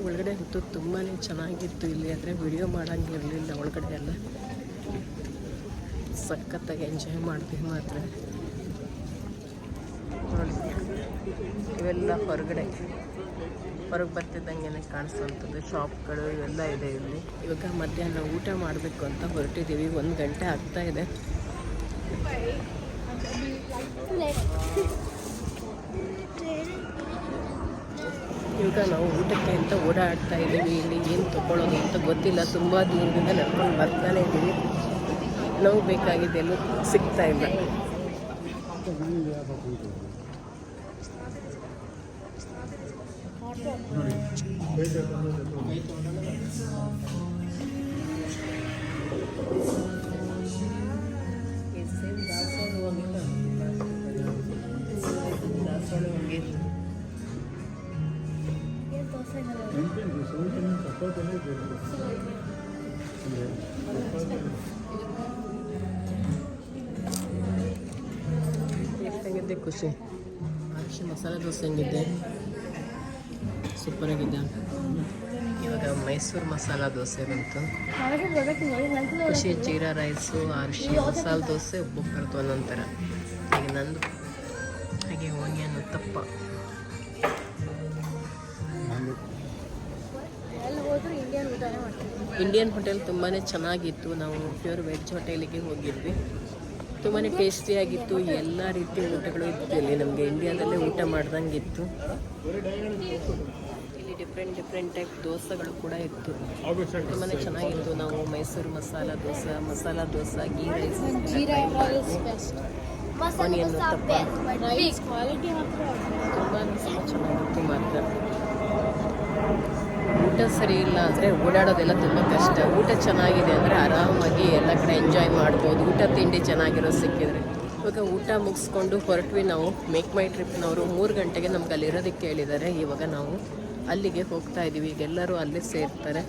ಒಳಗಡೆ ಅಂತೂ ತುಂಬಾ ಚೆನ್ನಾಗಿತ್ತು ಇಲ್ಲಿ, ಆದರೆ ವಿಡಿಯೋ ಮಾಡೋಂಗಿರಲಿಲ್ಲ ಒಳಗಡೆ ಎಲ್ಲ. ಸಖತ್ತಾಗಿ ಎಂಜಾಯ್ ಮಾಡ್ತೀವಿ ಮಾತ್ರ. ಇವೆಲ್ಲ ಹೊರಗಡೆ. ಹೊರಗೆ ಬರ್ತಿದ್ದಂಗೆ ಕಾಣಿಸುವಂಥದ್ದು ಶಾಪ್ಗಳು ಇವೆಲ್ಲ ಇದೆ ಇಲ್ಲಿ. ಇವಾಗ ಮಧ್ಯಾಹ್ನ ಊಟ ಮಾಡಬೇಕು ಅಂತ ಹೊರಟಿದ್ದೀವಿ, ಒಂದು ಗಂಟೆ ಆಗ್ತಾ ಇವಾಗ ನಾವು ಊಟಕ್ಕೆ ಅಂತ ಓಡಾಡ್ತಾ ಇದ್ದೀವಿ, ಇಲ್ಲಿ ಏನು ತೊಗೊಳ್ಳೋದು ಅಂತ ಗೊತ್ತಿಲ್ಲ. ತುಂಬ ದೂರದಿಂದ ನಡ್ಕೊಂಡು ಬರ್ತಾನೆ ಇದ್ದೀವಿ. ನಾವು ಬೇಕಾಗಿದ್ದೆಲ್ಲೂ ಸಿಗ್ತಾ ಇಲ್ಲ. ಎಷ್ಟಾಗಿದೆ ಖುಷಿ? ಅಕ್ಷಿ ಮಸಾಲೆ ದೋಸೆ ಹೆಂಗಿದೆ? ಸೂಪರಾಗಿದೆ ಇವಾಗ ಮೈಸೂರು ಮಸಾಲ ದೋಸೆ ಬಂತು. ಖುಷಿ, ಜೀರಾ ರೈಸು, ಅರಿಶಿ, ಮಸಾಲ ದೋಸೆ ಒಬ್ಬೊಬ್ಬರದ್ದು ಒಂದೊಂದು ಥರ ಈಗ ನಂದು ಹಾಗೆ ಓನಿಯನ್ ಉತ್ತಪ್ಪ. ಇಂಡಿಯನ್ ಹೋಟೆಲ್ ತುಂಬಾ ಚೆನ್ನಾಗಿತ್ತು. ನಾವು ಪ್ಯೂರ್ ವೆಜ್ ಹೋಟೆಲಿಗೆ ಹೋಗಿದ್ವಿ. ತುಂಬಾ ಟೇಸ್ಟಿಯಾಗಿತ್ತು ಎಲ್ಲ ರೀತಿಯ ಊಟಗಳು ಇತ್ತು ಇಲ್ಲಿ ನಮಗೆ ಇಂಡಿಯಾದಲ್ಲೇ ಊಟ ಮಾಡ್ದಂಗೆ ಇತ್ತು ಇಲ್ಲಿ ಡಿಫ್ರೆಂಟ್ ಡಿಫ್ರೆಂಟ್ ಟೈಪ್ ದೋಸೆಗಳು ಕೂಡ ಇತ್ತು. ತುಂಬಾ ಚೆನ್ನಾಗಿತ್ತು. ನಾವು Mysore masala dosa masala dosa ghee rice onion ತುಂಬ ಚೆನ್ನಾಗಿತ್ತು ಮಾತ್ರ. ಊಟ ಸರಿ ಇಲ್ಲ ಅಂದರೆ ಓಡಾಡೋದೆಲ್ಲ ತುಂಬ ಕಷ್ಟ. ಊಟ ಚೆನ್ನಾಗಿದೆ ಅಂದರೆ ಆರಾಮಾಗಿ ಎಲ್ಲ ಕಡೆ ಎಂಜಾಯ್ ಮಾಡ್ಬೋದು. ಊಟ ತಿಂಡಿ ಚೆನ್ನಾಗಿರೋದು ಸಿಕ್ಕಿದ್ರೆ. ಇವಾಗ ಊಟ ಮುಗಿಸ್ಕೊಂಡು ಹೊರಟ್ವಿ ನಾವು. ಮೇಕ್ ಮೈ ಟ್ರಿಪ್ನವರು ಮೂರು ಗಂಟೆಗೆ ನಮ್ಗೆ ಅಲ್ಲಿರೋದಕ್ಕೆ ಹೇಳಿದ್ದಾರೆ ಇವಾಗ ನಾವು ಅಲ್ಲಿಗೆ ಹೋಗ್ತಾ ಇದ್ದೀವಿ ಈಗ ಎಲ್ಲರೂ ಅಲ್ಲಿ ಸೇರ್ತಾರೆ.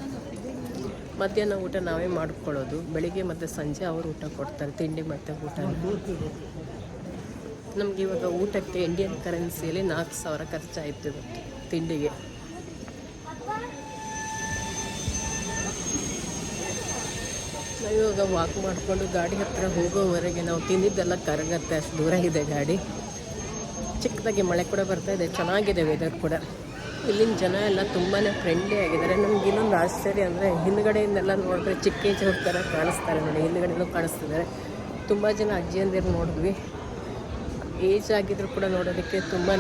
ಮಧ್ಯಾಹ್ನ ಊಟ ನಾವೇ ಮಾಡ್ಕೊಳ್ಳೋದು. ಬೆಳಿಗ್ಗೆ ಮತ್ತು ಸಂಜೆ ಅವರು ಊಟ ಕೊಡ್ತಾರೆ. ತಿಂಡಿ ಮತ್ತು ಊಟ. ನಮಗೆ ಇವಾಗ ಊಟಕ್ಕೆ ಇಂಡಿಯನ್ ಕರೆನ್ಸಿಯಲ್ಲಿ ನಾಲ್ಕು ಸಾವಿರ ಖರ್ಚಾಯಿತು ತಿಂಡಿಗೆ. ನಾವು ಇವಾಗ ವಾಕ್ ಮಾಡಿಕೊಂಡು ಗಾಡಿ ಹತ್ತಿರ ಹೋಗೋವರೆಗೆ ನಾವು ತಿಂದಿದ್ದೆಲ್ಲ ಕರಗತ್ತೆ, ಅಷ್ಟು ದೂರ ಇದೆ ಗಾಡಿ. ಚಿಕ್ಕದಾಗಿ ಮಳೆ ಕೂಡ ಬರ್ತಾ ಇದೆ, ಚೆನ್ನಾಗಿದೆ ವೆದರ್ ಕೂಡ. ಇಲ್ಲಿನ ಜನ ಎಲ್ಲ ತುಂಬಾ ಫ್ರೆಂಡ್ಲಿ ಆಗಿದ್ದಾರೆ. ನಮ್ಗೆ ಇನ್ನೊಂದು ಆಶ್ಚರ್ಯ ಅಂದರೆ ಹಿಂದ್ಗಡೆಯಿಂದೆಲ್ಲ ನೋಡಿದ್ರೆ ಚಿಕ್ಕ ಏಜ್ ಥರ ಕಾಣಿಸ್ತಾರೆ ನೋಡಿ, ಹಿಂದ್ಗಡೆನೂ ಕಾಣಿಸ್ತಿದ್ದಾರೆ. ತುಂಬ ಜನ ಅಜ್ಜಿಯಂದಿರು ನೋಡಿದ್ವಿ. ಏಜ್ ಆಗಿದ್ರು ಕೂಡ ನೋಡೋದಕ್ಕೆ ತುಂಬಾ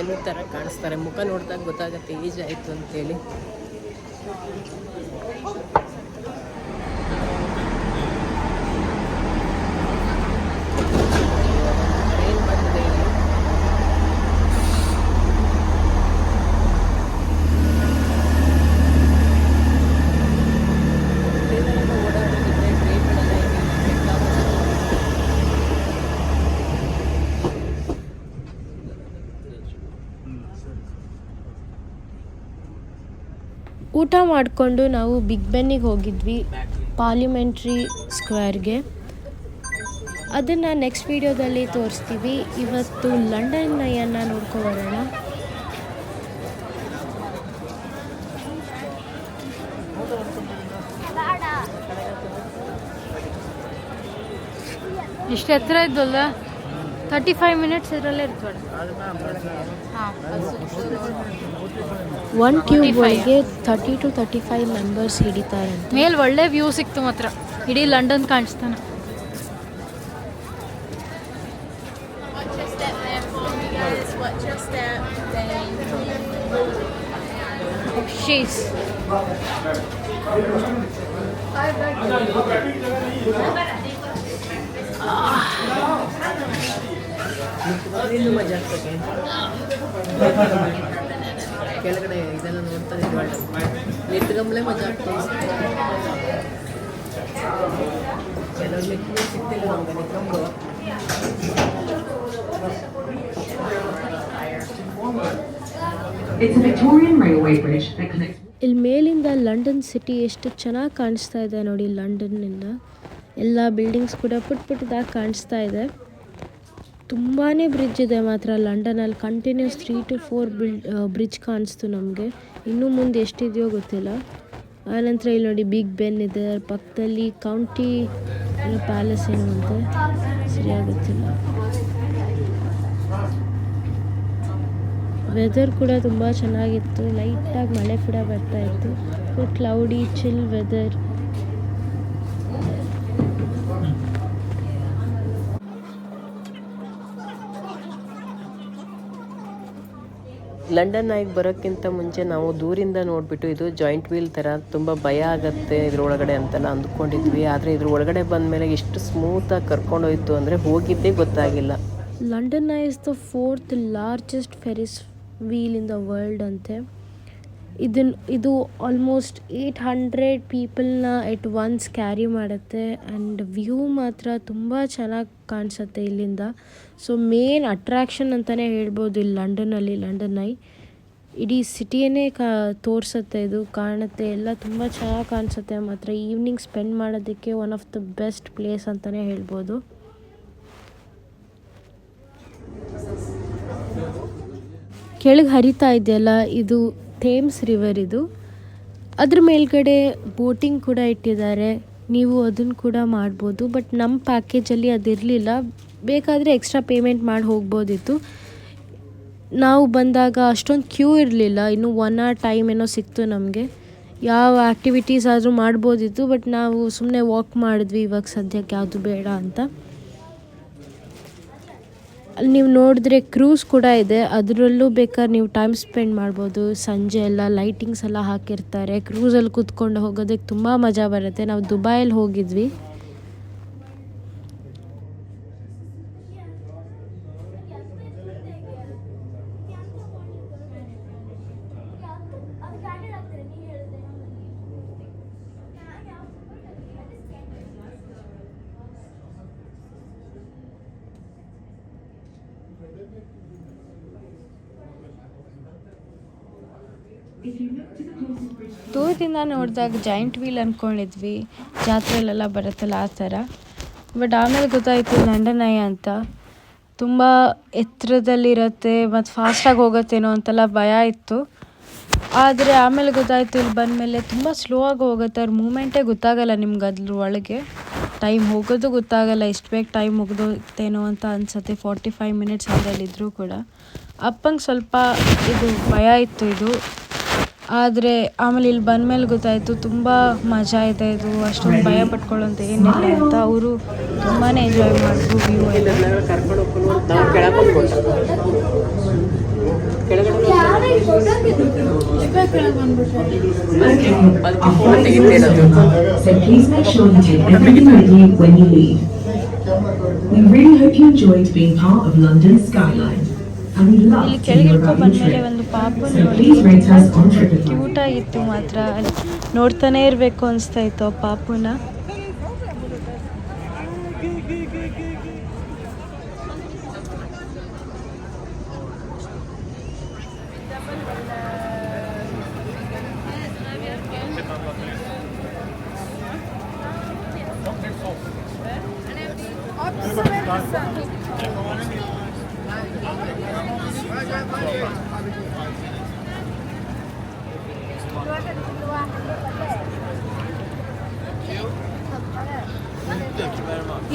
ಎನ್ನು ಥರ ಕಾಣಿಸ್ತಾರೆ. ಮುಖ ನೋಡಿದಾಗ ಗೊತ್ತಾಗುತ್ತೆ ಏಜ್ ಆಯಿತು ಅಂತೇಳಿ. ಊಟ ಮಾಡಿಕೊಂಡು ನಾವು ಬಿಗ್ ಬೆನ್ನಿಗೆ ಹೋಗಿದ್ವಿ ಪಾರ್ಲಿಮೆಂಟ್ರಿ ಸ್ಕ್ವೇರ್ಗೆ. ಅದನ್ನು ನೆಕ್ಸ್ಟ್ ವೀಡಿಯೋದಲ್ಲಿ ತೋರಿಸ್ತೀವಿ. ಇವತ್ತು ಲಂಡನ್ ನೈಯನ್ನು ನೋಡ್ಕೊಬರೋಣ ಇಷ್ಟು ಎತ್ತರ ಇದ್ದಲ್ಲ ತರ್ಟಿ ಫೈವ್ ಮಿನಿಟ್ಸ್ ಇದರಲ್ಲೇ ಇರ್ತದೆ ಹಾಂ ಒನ್ ಟ್ಯೂಬ್ ಒಳಗೆ thirty two thirty five members ಹಿಡಿತಾರಂತೆ ಮೇಲ್ ಒಳ್ಳೆ ವ್ಯೂ ಸಿಕ್ತು ಮಾತ್ರ. ಇಡೀ ಲಂಡನ್ ಕಾಣಿಸ್ತಾನೆ. ಶೀಸ್ ಇನ್ನೂ ಮಜಾ ಆಗ್ತದೆ ಕೆಳಗಡೆ ಇದೆಲ್ಲ ನೋಡ್ತಾರೆ ಇದ್ವಿ ನಿಂತ್ಕೊಂಬ್ಲೆ ಮಜಾ ಆಗ್ತದೆ. ಕೆಲವು ನಿಂತ್ಕೊಂಡು ಸಿಗ್ತಿಲ್ಲ ನಮ್ಗೆ ನಿಂತ್ಕೊಂಡು It's a Victorian railway bridge that connects ಇಲ್ಲಿ ಮೇಲಿಂದ ಲಂಡನ್ ಸಿಟಿ ಎಷ್ಟು ಚೆನ್ನಾಗಿ ಕಾಣಿಸ್ತಾ ಇದೆ ನೋಡಿ ಲಂಡನ್ನಿಂದ. ಎಲ್ಲ ಬಿಲ್ಡಿಂಗ್ಸ್ ಕೂಡ ಪುಟ್ ಪುಟ್ಟದಾಗಿ ಕಾಣಿಸ್ತಾ ಇದೆ. ತುಂಬಾ ಬ್ರಿಡ್ಜ್ ಇದೆ ಮಾತ್ರ. ಲಂಡನಲ್ಲಿ continuous three two four build bridge ಕಾಣಿಸ್ತು ನಮಗೆ. ಇನ್ನೂ ಮುಂದೆ ಎಷ್ಟಿದೆಯೋ ಗೊತ್ತಿಲ್ಲ. ಆನಂತರ ಇಲ್ಲಿ ನೋಡಿ ಬಿಗ್ ಬೆನ್ ಇದೆ. ಪಕ್ಕದಲ್ಲಿ ಕೌಂಟಿ ಪ್ಯಾಲೇಸ್ ಏನು ಅಂತ. ಸರಿಯಾಗಿ ಗೊತ್ತಿಲ್ಲ. ವೆದರ್ ಕೂಡ ತುಂಬ ಚೆನ್ನಾಗಿತ್ತು. ಲೈಟಾಗಿ ಮಳೆ ಕೂಡ ಬರ್ತಾ ಇತ್ತು. ಕ್ಲೌಡಿ ಚಿಲ್ ವೆದರ್ ಲಂಡನ್ ಆಗಿ ಬರೋಕ್ಕಿಂತ ಮುಂಚೆ ನಾವು ದೂರಿಂದ ನೋಡಿಬಿಟ್ಟು ಇದು ಜಾಯಿಂಟ್ ವೀಲ್ ಥರ ತುಂಬ ಭಯ ಆಗುತ್ತೆ ಇದ್ರೊಳಗಡೆ ಅಂತೆಲ್ಲ ಅಂದ್ಕೊಂಡಿದ್ವಿ. ಆದರೆ ಇದ್ರ ಒಳಗಡೆ ಬಂದಮೇಲೆ ಎಷ್ಟು ಸ್ಮೂತಾಗಿ ಕರ್ಕೊಂಡೋಯ್ತು ಅಂದರೆ ಹೋಗಿದ್ದೇ ಗೊತ್ತಾಗಿಲ್ಲ. London is the fourth largest ferris wheel in the world ಅಂತೆ. ಇದನ್ನು ಇದು ಆಲ್ಮೋಸ್ಟ್ ಏಯ್ಟ್ ಹಂಡ್ರೆಡ್ ಪೀಪಲ್ನ ಎಟ್ ಒನ್ಸ್ ಕ್ಯಾರಿ ಮಾಡುತ್ತೆ ಆ್ಯಂಡ್ ವ್ಯೂ ಮಾತ್ರ ತುಂಬ ಚೆನ್ನಾಗಿ ಕಾಣಿಸುತ್ತೆ ಇಲ್ಲಿಂದ. ಸೊ ಮೇನ್ ಅಟ್ರ್ಯಾಕ್ಷನ್ ಅಂತಲೇ ಹೇಳ್ಬೋದು ಇಲ್ಲಿ ಲಂಡನ್ನಲ್ಲಿ ಲಂಡನ್ ಐ ಇಡೀ ಸಿಟಿಯನ್ನೇ ಕಾ, ತೋರಿಸುತ್ತೆ ಇದು, ಕಾಣುತ್ತೆ, ಎಲ್ಲ ತುಂಬ ಚೆನ್ನಾಗಿ ಕಾಣಿಸುತ್ತೆ. ಮಾತ್ರ ಈವ್ನಿಂಗ್ ಸ್ಪೆಂಡ್ ಮಾಡೋದಕ್ಕೆ one of the best place ಅಂತಲೇ ಹೇಳ್ಬೋದು. ಕೆಳಗೆ ಹರಿತಾ ಇದೆಯಲ್ಲ, ಇದು ಥೇಮ್ಸ್ ರಿವರ್ ಇದು. ಅದ್ರ ಮೇಲ್ಗಡೆ ಬೋಟಿಂಗ್ ಕೂಡ ಇಟ್ಟಿದ್ದಾರೆ. ನೀವು ಅದನ್ನು ಕೂಡ ಮಾಡ್ಬೋದು. ಬಟ್ ನಮ್ಮ ಪ್ಯಾಕೇಜಲ್ಲಿ ಅದಿರಲಿಲ್ಲ. ಬೇಕಾದರೆ ಎಕ್ಸ್ಟ್ರಾ ಪೇಮೆಂಟ್ ಮಾಡಿ ಹೋಗ್ಬೋದಿತ್ತು. ನಾವು ಬಂದಾಗ ಅಷ್ಟೊಂದು ಕ್ಯೂ ಇರಲಿಲ್ಲ. ಇನ್ನು ಒನ್ ಅವರ್ ಟೈಮ್ ಏನೋ ಸಿಕ್ತು ನಮಗೆ. ಯಾವ ಆ್ಯಕ್ಟಿವಿಟೀಸ್ ಆದರೂ ಮಾಡ್ಬೋದಿತ್ತು. ಬಟ್ ನಾವು ಸುಮ್ಮನೆ ವಾಕ್ ಮಾಡಿದ್ವಿ. ಇವಾಗ ಸದ್ಯಕ್ಕೆ ಯಾವುದು ಬೇಡ ಅಂತ. ಅಲ್ಲಿ ನೀವು ನೋಡಿದ್ರೆ ಕ್ರೂಸ್ ಕೂಡ ಇದೆ. ಅದರಲ್ಲೂ ಬೇಕಾದ್ರೆ ನೀವು ಟೈಮ್ ಸ್ಪೆಂಡ್ ಮಾಡ್ಬೋದು. ಸಂಜೆ ಎಲ್ಲ ಲೈಟಿಂಗ್ಸ್ ಎಲ್ಲ ಹಾಕಿರ್ತಾರೆ. ಕ್ರೂಸಲ್ಲಿ ಕೂತ್ಕೊಂಡು ಹೋಗೋದಕ್ಕೆ ತುಂಬ ಮಜಾ ಬರುತ್ತೆ. ನಾವು ದುಬೈಯಲ್ಲಿ ಹೋಗಿದ್ವಿ. ದೂರದಿಂದ ನೋಡಿದಾಗ ಜಾಯಿಂಟ್ ವೀಲ್ ಅಂದ್ಕೊಂಡಿದ್ವಿ ಜಾತ್ರೆಲೆಲ್ಲ ಬರುತ್ತಲ್ಲ ಆ ಥರ. ಬಟ್ ಆಮೇಲೆ ಗೊತ್ತಾಯಿತು ನಂಡನಯ್ಯ ಅಂತ. ತುಂಬ ಎತ್ತರದಲ್ಲಿರತ್ತೆ ಮತ್ತು ಫಾಸ್ಟಾಗಿ ಹೋಗುತ್ತೇನೋ ಅಂತೆಲ್ಲ ಭಯ ಇತ್ತು. ಆದರೆ ಆಮೇಲೆ ಗೊತ್ತಾಯಿತು ಇಲ್ಲಿ ಬಂದಮೇಲೆ ತುಂಬ ಸ್ಲೋ ಆಗಿ ಹೋಗುತ್ತೆ. ಅವ್ರ ಮೂಮೆಂಟೇ ಗೊತ್ತಾಗಲ್ಲ ನಿಮ್ಗೆ ಅದ್ರ ಒಳಗೆ. ಟೈಮ್ ಹೋಗೋದು ಗೊತ್ತಾಗಲ್ಲ, ಎಷ್ಟು ಬೇಗ ಟೈಮ್ ಮುಗ್ದೋಗ್ತೇನೋ ಅಂತ ಅನ್ಸುತ್ತೆ. ಫಾರ್ಟಿ ಫೈವ್ ಮಿನಿಟ್ಸ್ ಅದರಲ್ಲಿದ್ದರೂ ಕೂಡ. ಅಪ್ಪಂಗೆ ಸ್ವಲ್ಪ ಇದು ಭಯ ಇತ್ತು ಇದು. ಆದ್ರೆ ಆಮೇಲೆ ಇಲ್ಲಿ ಬಂದ್ಮೇಲೆ ಗೊತ್ತಾಯ್ತು, ತುಂಬಾ ಮಜಾ ಆಯ್ತಾ ಇದು, ಅಷ್ಟೊಂದು ಭಯ ಪಟ್ಕೊಳ್ಳೋಂತ ಏನಿಲ್ಲ ಅಂತ. ಅವರು ತುಂಬಾನೇ ಎಂಜಾಯ್ ಮಾಡಿದ್ರು ವ್ಯೂ ಇಲ್ಲಿ ಕೆಳಗಿಡ್ಕೊಂಡ್ ಬಂದ್ಮೇಲೆ ಒಂದ್ ಕೆಳಗೆ hear ಇಳ್ಕೊ about your ಬಂದಮೇಲೆ trip. ಒಂದು ಪಾಪನ So please rate us on TripAdvisor. Cute ಆಗಿತ್ತು ಮಾತ್ರ ಅಲ್ಲಿ ನೋಡ್ತಾನೆ ಇರಬೇಕು ಅನಿಸ್ತಾ ಇತ್ತು ಆ ಪಾಪುನ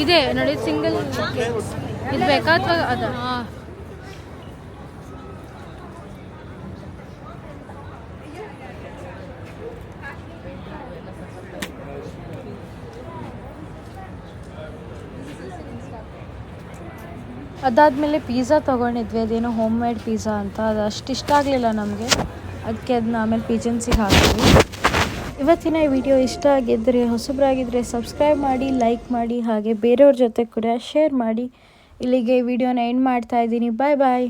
ಇದೆ, ನೋಡಿ ಸಿಂಗಲ್ ಇದು ಬೇಕಾ ಅಥವಾ ಅದ? ಅದಾದಮೇಲೆ ಪಿಜ್ಜಾ ತಗೊಂಡಿದ್ವಿ, ಅದೇನೋ ಹೋಮ್ ಮೇಡ್ ಪಿಜ್ಜಾ ಅಂತ. ಅದು ಅಷ್ಟು ಇಷ್ಟ ಆಗಲಿಲ್ಲ ನಮಗೆ. ಅದಕ್ಕೆ ಅದನ್ನ ಆಮೇಲೆ ಪೀಜನ್ಸಿಗೆ ಹಾಕ್ತೀವಿ. ಇವತ್ತಿನ ಈ ವಿಡಿಯೋ ಇಷ್ಟ ಆಗಿದ್ದರೆ ಹೊಸಬ್ರಾಗಿದ್ದರೆ ಸಬ್ಸ್ಕ್ರೈಬ್ ಮಾಡಿ ಲೈಕ್ ಮಾಡಿ, ಹಾಗೆ ಬೇರೆಯವ್ರ ಜೊತೆ ಕೂಡ ಶೇರ್ ಮಾಡಿ. ಇಲ್ಲಿಗೆ ವಿಡಿಯೋನ ಎಂಡ್ ಮಾಡ್ತಾ ಇದ್ದೀನಿ. ಬಾಯ್ ಬಾಯ್